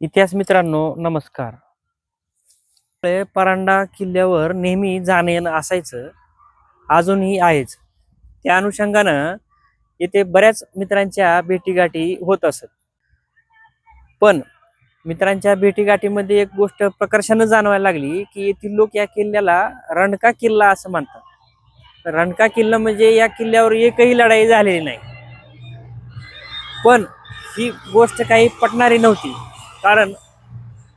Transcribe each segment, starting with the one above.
इतिहास मित्रांनो नमस्कार. परांडा किल्ल्यावर नेहमी जाणं येणं असायचं अजूनही आहेच. त्या अनुषंगानं येथे बऱ्याच मित्रांच्या भेटीगाठी होत असत. पण मित्रांच्या भेटीगाठीमध्ये एक गोष्ट प्रकर्षानं जाणवायला लागली की येथील लोक या किल्ल्याला रणका किल्ला असं म्हणतात रणका किल्ला म्हणजे या किल्ल्यावर एकही लढाई झालेली नाही. पण ही गोष्ट काही पटणारी नव्हती. कारण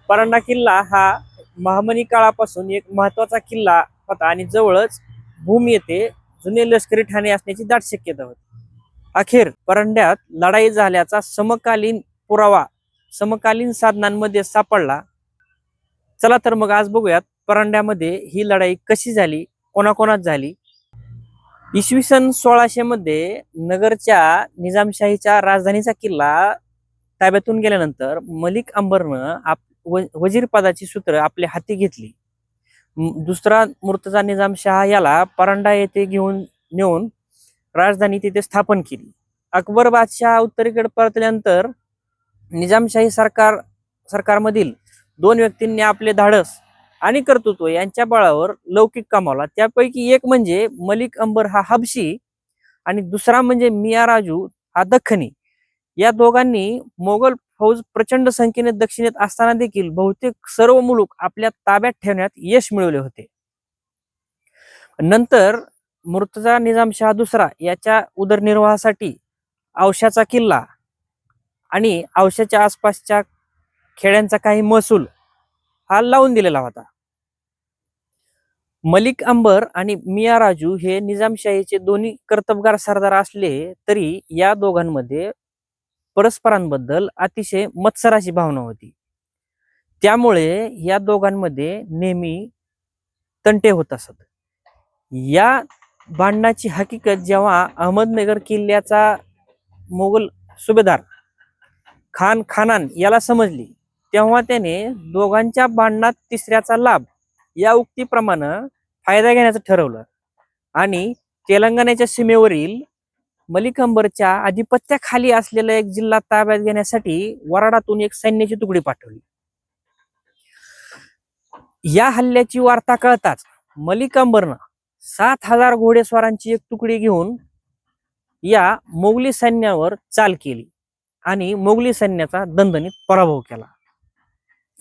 परांडा किल्ला हा महामनी काळापासून एक महत्त्वाचा किल्ला होता आणि जवळच भूम येथे जुने लष्करी ठाणे असण्याची दाट शक्यता होती. अखेर परांड्यात लढाई झाल्याचा समकालीन पुरावा समकालीन साधनांमध्ये सापडला. चला तर मग आज बघूयात परांड्यामध्ये ही लढाई कशी झाली कोणाकोणात झाली? इसवी सन सोळाशे मध्ये नगरच्या निजामशाहीच्या राजधानीचा किल्ला ताब्यातून गेल्यानंतर मलिक अंबरनं आप व- वजीर पदाची सूत्र आपल्या हाती घेतली. दुसरा मुर्तजा निजाम शहा याला परांडा येथे घेऊन नेऊन राजधानी तिथे स्थापन केली. अकबर बादशाह उत्तरेकडे परतल्यानंतर निजामशाही सरकार सरकारमधील दोन व्यक्तींनी आपले धाडस आणि कर्तृत्व यांच्या बळावर लौकिक कमावला. त्यापैकी एक म्हणजे मलिक अंबर हा हबशी आणि दुसरा म्हणजे मिया राजू हा दख्खनी. या दोघांनी मोगल फौज प्रचंड संख्येने दक्षिणेत असताना देखील बहुतेक सर्व मुलूक आपल्या ताब्यात ठेवण्यात यश मिळवले होते. नंतर मुर्तजा निजामशहा दुसरा याच्या उदरनिर्वाहासाठी औशाचा किल्ला आणि औशाच्या आसपासच्या खेड्यांचा काही महसूल हा लावून दिलेला होता. मलिक अंबर आणि मिया राजू हे निजामशाहीचे दोन्ही कर्तबगार सरदार असले तरी या दोघांमध्ये परस्परांबद्दल अतिशय मत्सराची भावना होती. त्यामुळे या दोघांमध्ये नेहमी तंटे होत असत. या भांडणाची हकीकत जेव्हा अहमदनगर किल्ल्याचा मोगल सुभेदार खान खानान याला समजली तेव्हा त्याने दोघांच्या भांडणात तिसऱ्याचा लाभ या उक्तीप्रमाणे फायदा घेण्याचं ठरवलं. आणि तेलंगणाच्या सीमेवरील मलिकंबरच्या आधिपत्याखाली असलेला एक जिल्हा ताब्यात घेण्यासाठी वराडातून एक सैन्याची तुकडी पाठवली. या हल्ल्याची वार्ता कळताच मलिकंबरनं सात हजार घोडेस्वारांची एक तुकडी घेऊन या मोगली सैन्यावर चाल केली आणि मोगली सैन्याचा दणदणीत पराभव केला.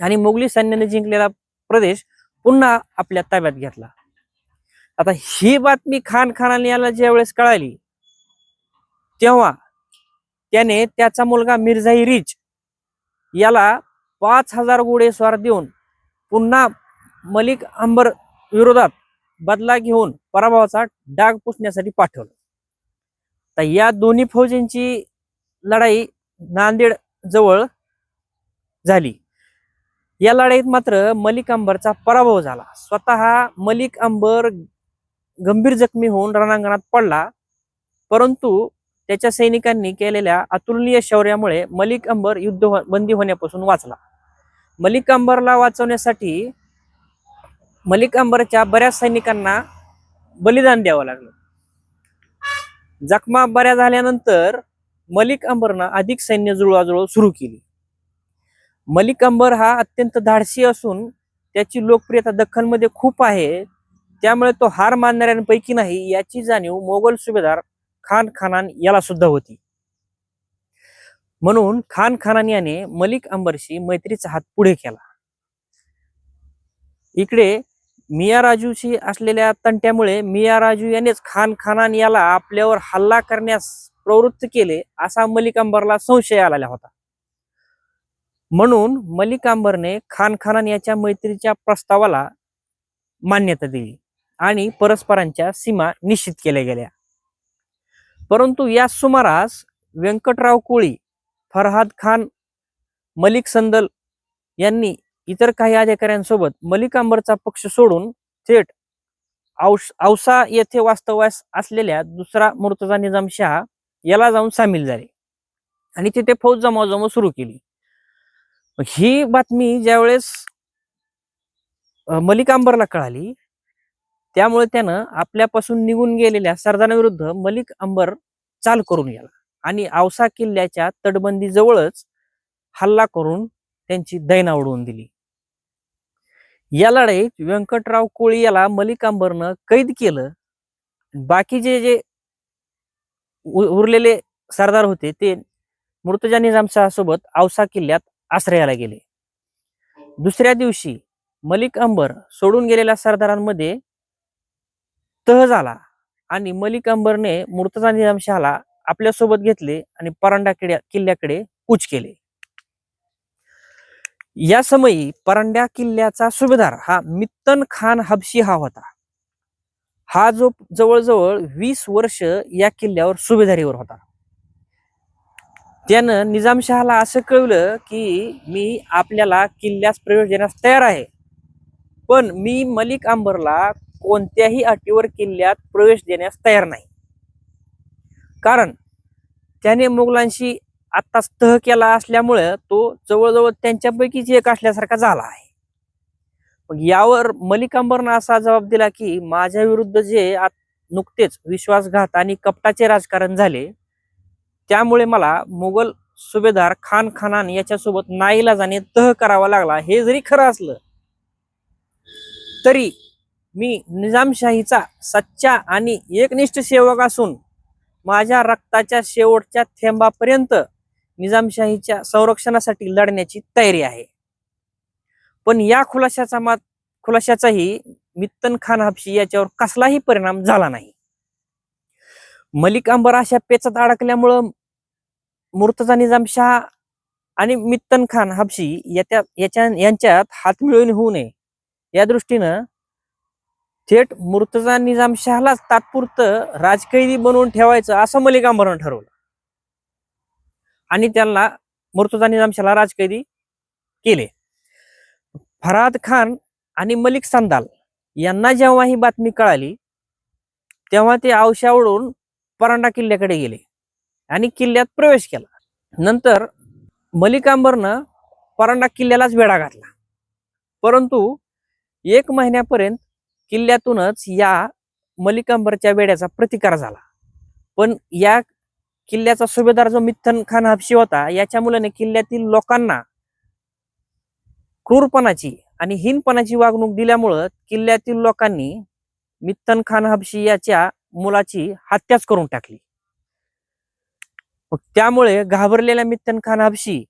आणि मोगली सैन्याने जिंकलेला प्रदेश पुन्हा आपल्या ताब्यात घेतला. आता ही बातमी खान खानाने याला ज्यावेळेस कळाली तेव्हा त्याने त्याचा मुलगा मिर्झाई रिच याला पाच हजार घोडेस्वार देऊन पुन्हा मलिक अंबर विरोधात बदला घेऊन पराभवाचा डाग पुसण्यासाठी पाठवलं. तर या दोन्ही फौजांची लढाई नांदेड जवळ झाली. या लढाईत मात्र मलिक अंबरचा पराभव झाला. स्वतः मलिक अंबर गंभीर जखमी होऊन रणांगणात पडला. परंतु त्याच्या सैनिकांनी केलेल्या अतुलनीय शौर्यामुळे मलिक अंबर युद्ध हो- बंदी होण्यापासून वाचला. मलिक अंबरला वाचवण्यासाठी मलिक अंबरच्या बऱ्याच सैनिकांना बलिदान द्यावं लागलं. जखमा बऱ्या झाल्यानंतर मलिक अंबरनं अधिक सैन्य जुळवाजुळव सुरू केली. मलिक अंबर हा अत्यंत धाडसी असून त्याची लोकप्रियता दख्खनमध्ये खूप आहे. त्यामुळे तो हार मानणाऱ्यांपैकी नाही याची जाणीव मोगल सुभेदार खान खानान याला सुद्धा होती. म्हणून खान खानान याने मलिक अंबरशी मैत्रीचा हात पुढे केला. इकडे मिया राजूशी असलेल्या तंट्यामुळे मिया राजू यानेच खान खानान याला आपल्यावर हल्ला करण्यास प्रवृत्त केले असा मलिक अंबरला संशय आलेला होता. म्हणून मलिक अंबरने खान खानान याच्या मैत्रीच्या प्रस्तावाला मान्यता दिली आणि परस्परांच्या सीमा निश्चित केल्या गेल्या. परंतु या सुमारास व्यंकटराव कोळी फरहाद खान मलिक संदल यांनी इतर काही अधिकाऱ्यांसोबत मलिकांबरचा पक्ष सोडून थेट औस औसा येथे वास्तव्यास असलेल्या दुसरा मुर्तजा निजाम शहा याला जाऊन सामील झाले आणि तिथे फौज जमावजमाव सुरू केली. ही बातमी ज्यावेळेस मलिकांबरला मलिक कळाली त्यामुळे त्यानं आपल्यापासून निघून गेलेल्या सरदारांविरुद्ध मलिक अंबर चाल करून गेला. आणि औसा किल्ल्याच्या तटबंदी जवळच हल्ला करून त्यांची दैना उडवून दिली. या लढाईत व्यंकटराव कोळी याला मलिक अंबरनं कैद केलं. बाकीचे जे उरलेले सरदार होते ते मृतजा निजामशाह सोबत औसा किल्ल्यात आश्रयाला गेले. दुसऱ्या दिवशी मलिक अंबर सोडून गेलेल्या सरदारांमध्ये तह झाला आणि मलिक अंबरने मुर्तजा निजामशहाला आपल्यासोबत घेतले आणि परांडा किड्या किल्ल्याकडे कूच केले. या समयी परांड्या किल्ल्याचा सुभेदार हा मित्तन खान हबशी हा होता. हा जो जवळजवळ वीस वर्ष या किल्ल्यावर सुभेदारीवर होता. त्यानं निजामशहाला असं कळलं की मी आपल्याला किल्ल्यास प्रवेश देण्यास तयार आहे. पण मी मलिक आंबरला कोणत्याही अटीवर किल्ल्यात प्रवेश देण्यास तयार नाही. कारण त्याने मुघलांशी आत्ताच तह केला असल्यामुळे तो जवळजवळ त्यांच्यापैकीच एक असल्यासारखा झाला आहे. मग यावर मलिक अंबरनं असा जबाब दिला की माझ्या विरुद्ध जे आत- नुकतेच विश्वासघात आणि कपटाचे राजकारण झाले त्यामुळे मला मुघल सुभेदार खान खानान याच्यासोबत नाईलाजाने तह करावा लागला. हे जरी खरं असलं तरी मी निजामशाहीचा सच्चा आणि एकनिष्ठ सेवक असून माझ्या रक्ताच्या शेवटच्या थेंबापर्यंत निजामशाहीच्या संरक्षणासाठी लढण्याची तयारी आहे. पण या खुलाशाचा मात खुलाशाचाही मित्तन खान हापशी याच्यावर कसलाही परिणाम झाला नाही. मलिक अंबर अशा पेचात अडकल्यामुळं मुर्तजा निजामशाह आणि मित्तन खान हापशी याच्या याच्या यांच्यात हातमिळवून होऊ नये. या दृष्टीनं थेट मुर्तजा निजामशहालाच तात्पुरतं राजकैदी बनवून ठेवायचं असं मलिक अंबरनं ठरवलं. आणि त्यांना मुर्तजा निजामशाहला राजकैदी केले. फराद खान आणि मलिक संदाल यांना जेव्हा ही बातमी कळाली तेव्हा ते औशावरून परांडा किल्ल्याकडे गेले आणि किल्ल्यात प्रवेश केला. नंतर मलिक अंबरनं परांडा किल्ल्यालाच वेढा घातला. परंतु एक महिन्यापर्यंत किल्ल्यातूनच या मलिकांबरच्या वेड्याचा प्रतिकार झाला. पण या किल्ल्याचा सुभेदार जो मित्तन खान हबशी होता याच्या मुलाने किल्ल्यातील लोकांना क्रूरपणाची आणि हीनपणाची वागणूक दिल्यामुळं किल्ल्यातील लोकांनी मित्तन खान हबशी याच्या मुलाची हत्याच करून टाकली. मग त्यामुळे घाबरलेल्या मित्तन खान हबशी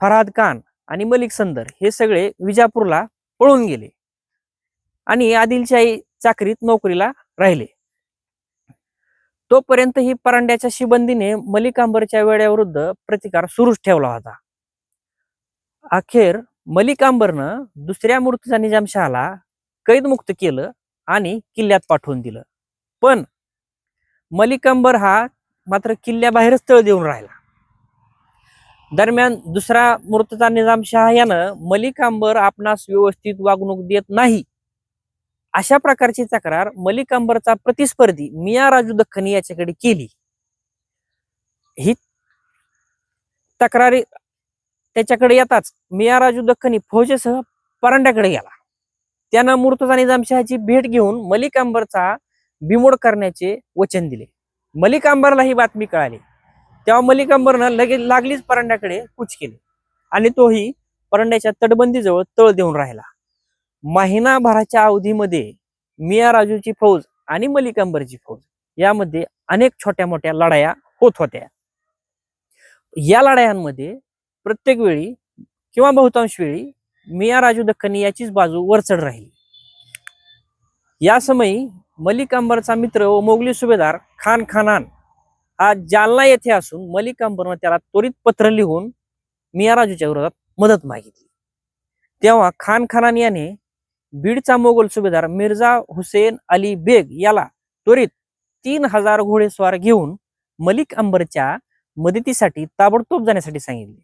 फरहाद खान आणि मलिक संदर हे सगळे विजापूरला पळून गेले. आणि आदिलशाही चाकरीत नोकरीला राहिले. तोपर्यंत ही परांड्याच्या शिबंदीने मलिकांबरच्या वेड्याविरुद्ध प्रतिकार सुरूच ठेवला होता. अखेर मलिकांबरनं दुसऱ्या मूर्तीचा निजामशहाला कैदमुक्त केलं आणि किल्ल्यात पाठवून दिलं. पण मलिकांबर हा मात्र किल्ल्याबाहेरच तळ देऊन राहिला. दरम्यान दुसरा मूर्तचा निजामशाह यानं मलिकांबर आपणास व्यवस्थित वागणूक देत नाही अशा प्रकारची तक्रार मलिक अंबरचा प्रतिस्पर्धी मिया राजू दख्खनी याच्याकडे केली. ही तक्रारी त्याच्याकडे येताच मिया राजू दख्खनी फौजेसह परांड्याकडे गेला. त्यानं मुर्तजा निजामशहाची भेट घेऊन मलिक अंबरचा बिमोड करण्याचे वचन दिले. मलिक अंबरला ही बातमी कळाली. तेव्हा मलिक अंबरनं लगेच लागलीच परांड्याकडे कूच केली. आणि तोही परांड्याच्या तटबंदीजवळ तळ देऊन राहिला. महिनाभराच्या अवधीमध्ये मिया राजूची फौज आणि मलिक अंबरची फौज यामध्ये अनेक छोट्या मोठ्या लढाया होत होत्या. या लढायांमध्ये प्रत्येक वेळी किंवा बहुतांश वेळी मिया राजू दख्खनी याचीच बाजू वरचढ राहिली. या समयी मलिक अंबरचा मित्र व मोगली सुभेदार खान खानान हा जालना येथे असून मलिक अंबरनं त्याला त्वरित पत्र लिहून मिया राजूच्या विरोधात मदत मागितली. तेव्हा खान खानान याने बीडचा मोगल सुभेदार मिर्झा हुसेन अली बेग याला त्वरित तीन हजार घोडेस्वार घेऊन मलिक अंबरच्या मदतीसाठी ताबडतोब जाण्यासाठी सांगितले.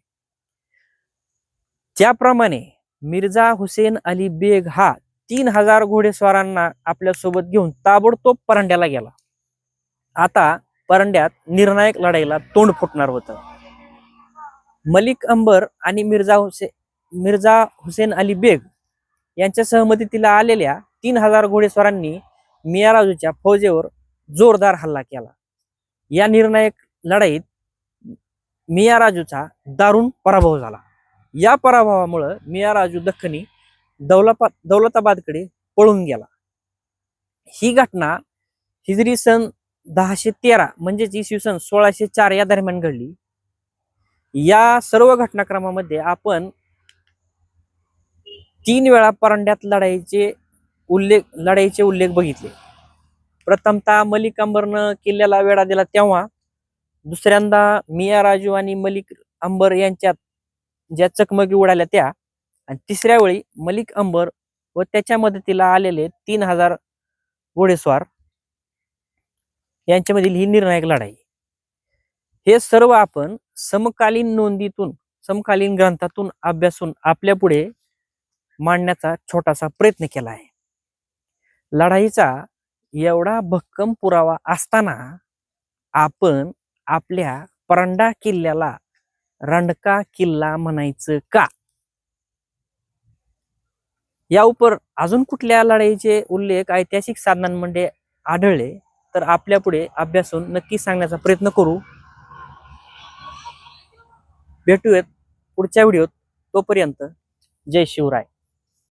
त्याप्रमाणे मिर्झा हुसेन अली बेग हा तीन हजार घोडेस्वारांना आपल्यासोबत घेऊन ताबडतोब परांड्याला गेला. आता परांड्यात निर्णायक लढाईला तोंड फुटणार होतं. मलिक अंबर आणि मिर्झा हुसे मिर्झा हुसेन अली बेग यांच्या सहमतीला आलेल्या तीन हजार घोडेस्वारांनी मियाराजूच्या फौजेवर जोरदार हल्ला केला. या निर्णायक लढाईत मियाराजूचा दारुण पराभव झाला. या पराभवामुळं मिया राजू दख्खनी दौलापा दौलताबादकडे पळून गेला. ही घटना हिजरी सन दहाशे तेरा म्हणजेच इसवी सन सोळाशे चार या दरम्यान घडली. या सर्व घटनाक्रमामध्ये आपण तीन वेळा परंड्यात लढाईचे उल्लेख लढाईचे उल्लेख बघितले. प्रथमतः मलिक अंबरनं किल्ल्याला वेढा दिला तेव्हा दुसऱ्यांदा मिया राजू आणि मलिक अंबर यांच्यात ज्या चकमकी उडाल्या त्या आणि तिसऱ्या वेळी मलिक अंबर व त्याच्या मदतीला आलेले तीन हजार घोडेस्वार यांच्यामधील ही निर्णायक लढाई. हे सर्व आपण समकालीन नोंदीतून समकालीन ग्रंथातून अभ्यासून आपल्या पुढे मांडण्याचा छोटासा प्रयत्न केला आहे. लढाईचा एवढा भक्कम पुरावा असताना आपण आपल्या परंडा किल्ल्याला रंडका किल्ला म्हणायचं का? या उपर अजून कुठल्या लढाईचे उल्लेख ऐतिहासिक साधनांमध्ये आढळले? तर आपल्या पुढे अभ्यासून नक्की सांगण्याचा प्रयत्न करू. भेटूयात पुढच्या व्हिडिओत. तोपर्यंत जय शिवराय.